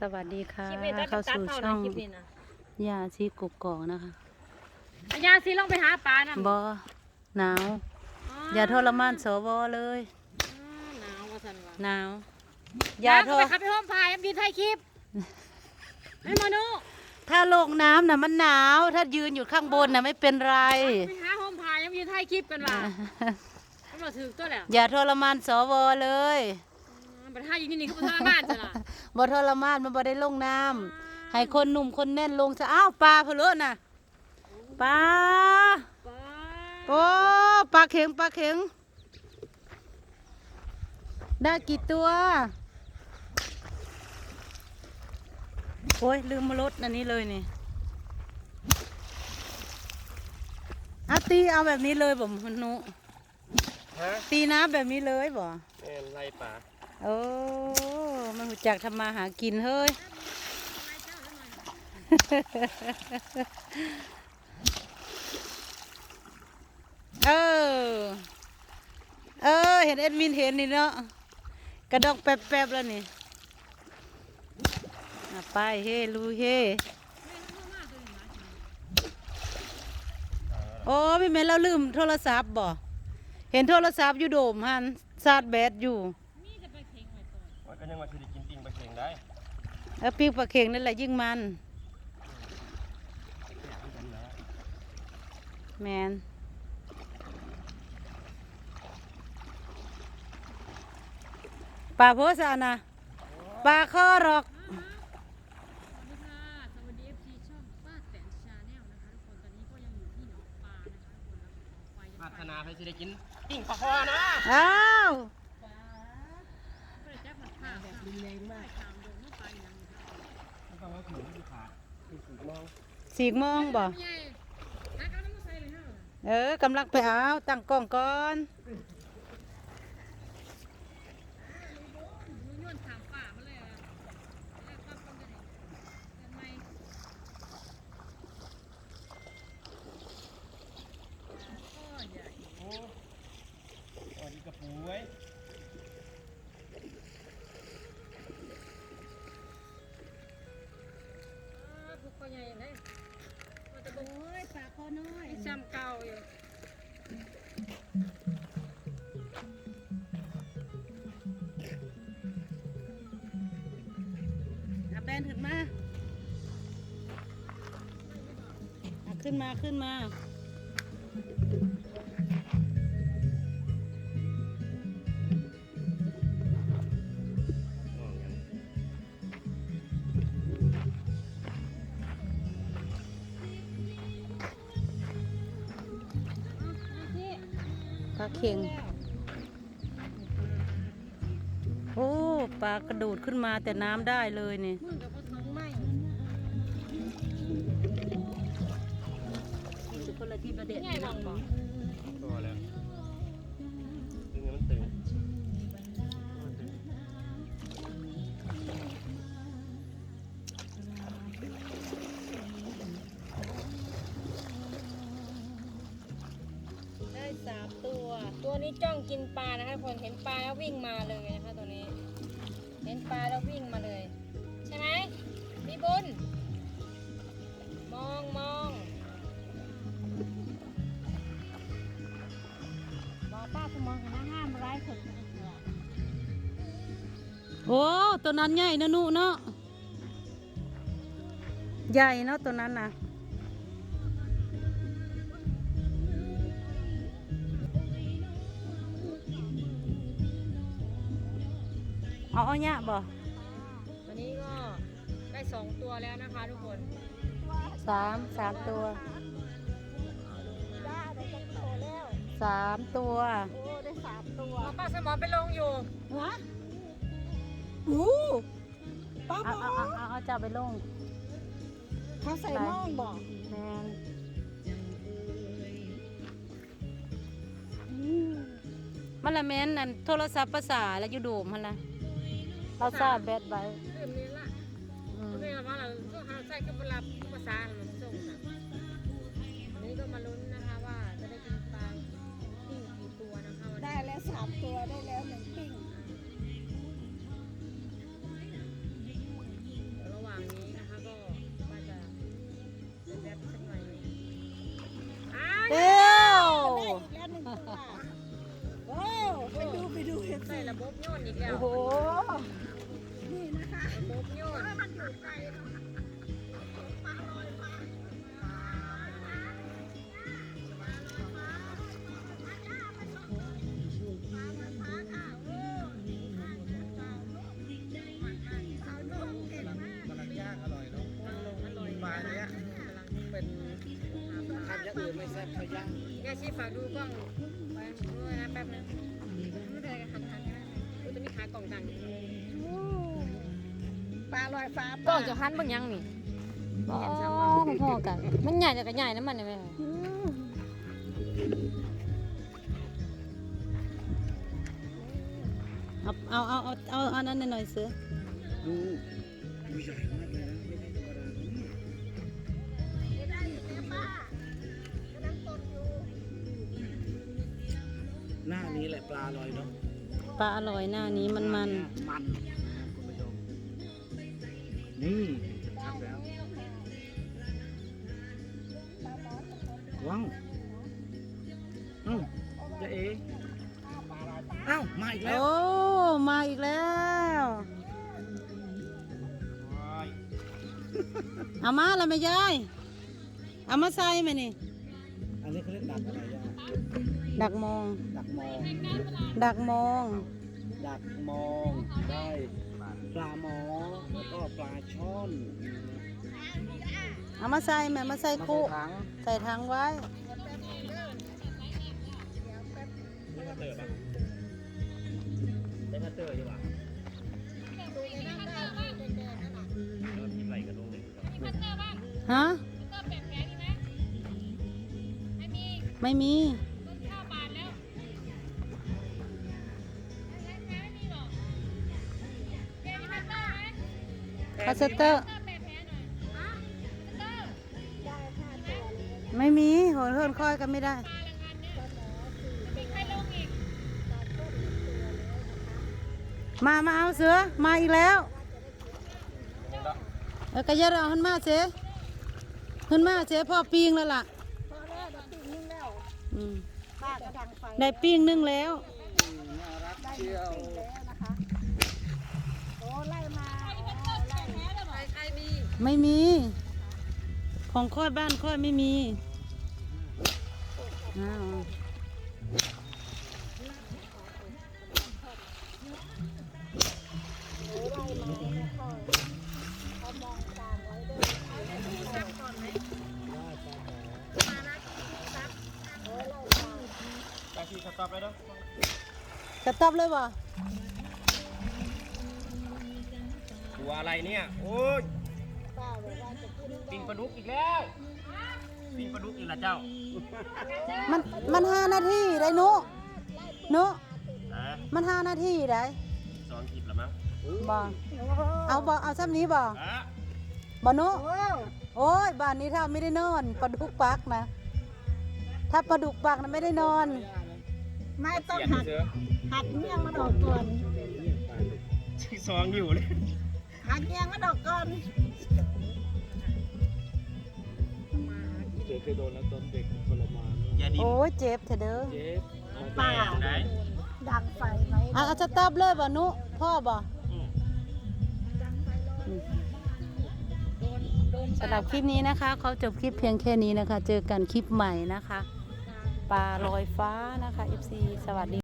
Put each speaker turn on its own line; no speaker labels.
สวัสดีค่ะ
คลิปนี้ตัด
เข้า
ตัด
สู่
เท่า
ช่
นะ
อง
คลิปนี้นะ
ยาชีกกอกนะคะ
อาญาสิลองไปหาปลานะ
บอหนาว อย่าทรมานสวเลย
หนาวว่าสันวะ
หนาว
อ
อย่า
ย่า
ท
โท
ร
รขับไปห้องพายยืนถ่ายคลิปให้มาดู
ถ้าลงน้ำน่ะมันหนาว ถ้ายืนอยู่ข้างบนน่ะไม่เป็นไร
ไปหาห้องพายยืนถ่ายคลิปกันว่ะตำรวจถือตัวแล้ว
อย่าทรมานสวเลย
บัดท่าอยู่นี่นี่เขาไปทำบ้านจ้ะล่ะ
บ่ทรมานมันบ่ได้ลงน้ำให้คนหนุ่มคนแน่นลงซะอ้าวปลาเพลอน่ะปลา
ปลา
โอ้ปลาเข็งปลาเข็ง ได้กี่ตัวโอ้ยลืมมาลดอันนี้เลยนี่อาตีเอาแบบนี้เลยบ่มนุ
ฮะ
ตีน้ำแบบนี้เลยบ่
แม่นไรป่า
โอ้มันรู้จักทำมาหากินเฮ้ย เออ เออ เห็นเอ็ดมินเห็นนี่เนาะ กระดองแป๊บๆแล้วนี่ไปเฮลุยเฮโอ้พี่แม่เราลืมโทรศัพท์บ่ เห็นโทรศัพท์อยู่โดมหันชาร์จแบตอยู่
ว่าก็ยังว่าสิได้กินปิ้งปลาเค็งได้
แล้วปิ้งปลาเค็งนั่นแหละยิ่งมัน แมนปลาโพสานะปลาข้อหรอก
สวัสดีค่ะสวัสดีเอฟซีช่องป้าแตนชาแนลนะคะทุกคนตอนนี้ก็ยังอยู่ที่หนองปลานะคะทุกคนแล้วไฟยัง
พัฒนาไปสิได้กินปิ้งปลาคอนะ
อ้าว
ไม่ได้แจ๊บมันข้าว แบบรุนแรงมากตามโดนเข้าไปยัง
มันต้องว่าขืนที่ขาดคือขืนมอง
สีกโมองบ่
ไม่ใหญ่นักเอาน้ำมาใส่เลยฮะ
เออกำลังไปเอาตั้งกล้องก่อน
พอ
น้อย
จำเก่าอยู่
อาแบนขึ้นมาอะขึ้นมาขึ้นมา เค็ง โอ้ปลากระโดดขึ้นมาแต่น้ำได้เลยนี่
มึงกับพ่อท้องไหม
สุคนละที่ประเด็น
นี้
จ้องกินปลานะคะคนเห็นปลาแล้ววิ่งมาเลยนะคะตัวนี้ เห็นปลาแล้ววิ่งมาเลย ใช่ไหมพี่บุญมองมองบอกป้าคุณมองกันนะห้ามร้ายสุด
โอ้ตัวนั้นใหญ่นะนุเนาะใหญ่เนาะตัวนั้นนะ เอาเอาเนี่ยบ่
วันนี้ก็ได้สองตัวแล้วนะคะทุกคน
สามสามตัวสามตัว
บอกป้าสมอไปลงอยู่
วะ
อู้ป้า
เอา
บอ
เอาเอาเอาเอาจับไปลง
เขาใส่หม้องบอก
แมนมันละแมนนั่นโทรศัพท์ภาษาแล้วอยู่โดมมันละ เราซาดแบตไว้
เรื่องนี้ละ
อืม
เรื่องว่าเราก็หาใส่กับเวลาภาษาเราส่งนะวันนี้ก็มาลุ้นนะคะว่าจะได้กินปลาที่กี่ตัวนะคะวันนี้
ได้แล้วสามตัวได้แล้ว ใส่ระบบโยนอีก
แก้ว
โอ้โห
มุกโยนแกชี้ฝากดูกล้องไปด้วยนะแป๊บนึง กล่องต่าง
ปลาลอยฟ้าก
ล้องจะหันบางยังนี่อ๋อพ่อกัน มันใหญ่แต่ก็ใหญ่นะมันเนี่ยแม่
เอาเอาเอาเอาเอาเอานั้นหน่อยเสือ
ดูดูใหญ่มากเลยนะไม่ใช่ธรรมดานะเนี่ยหน้านี้แหละปลาลอยเนาะ
ปลาอร่อยหน้านี้มันมัน
มันคุณผู้ชมนี่ชัดแล้วว้าวเอ้าจะเอ๋เอ้ามาอีกแล้ว
โอ้มาอีกแล้วเอามาแล้วแม่ยายเอามาใส่ไหมนี่
อันนี้เขาเรียกดักอะไรย่า
ดักมอง
ดักมอง
ดักมอง
ดักมองได้ปลาหมอแล้วก็ปลาช่อน
เอามาใส่แม่มาใส่
มา
คู่
ใส่ถัง
ใส่ถังไว้
นี่คัตเตอร์ปะได้คัตเตอร์ใช่ปะไหลกระโดดเลย
ฮะ ไม่มีพลาสเตอร์ ไม่มีโหนเฮินค่อยกันไม่ได้ มา มาเอาเสือ มาอีกแล้วเออกระยะเราขึ้นมาเสียขึ้นมาเสียพ่อปีงแล้วล่ะ
พอแล้วเดี๋ยวปิ้งนึ่งแล้ว
อืม
ป้า กระดังไฟ
ได้ปิ้งนึ่งแล้ว
น่ารักเชียว
แล้วนะคะโอ้ไล่มาอ๋อไล่
ใครใครมี
ไม่มี ของค่อยบ้านค่อยไม่มีอ้าว จะตอบเลยบ่
ตัวอะไรเนี่ย โอ้ย
ป้าบอกว่าจะกิน
ปิงปลาดุกอีกแล้วปิงปลาดุกอีกแล้วเจ้า
มันมันห้านาทีได้หนุหนุ
นะ
มันห้านาทีได้
สองขีดแล้วมั้ง
บ่
โอ้โห
เอาบ่เอาซ้ำนี้บ่
อะ
บ่หนุ
โอ้
โอ้ยบ้านนี้ถ้าไม่ได้นอนปลาดุกปักนะ ถ้าปลาดุกปักนะไม่ได้นอน
ไม่ต้อง
เสีย
หัก
เสือ
หักเงี้ยงมันออกก่อน
ที่สองอยู่เลย
หักเงี้ยงมันออกก่อน
เจอเคยโดนแล้วตอนเด็กทรมานอย่าดิ้น
โอ้ยเจ็บเถอะเด้อ
เจ็บปาได้
ดังไฟไหม
เอาเอาจะตอบเลยบ่หนุพ่อบ่
อืม
สำหรับคลิปนี้นะคะเขาจบคลิปเพียงแค่นี้นะคะ เจอกันคลิปใหม่นะคะปลาลอยฟ้านะคะ FC สวัสดี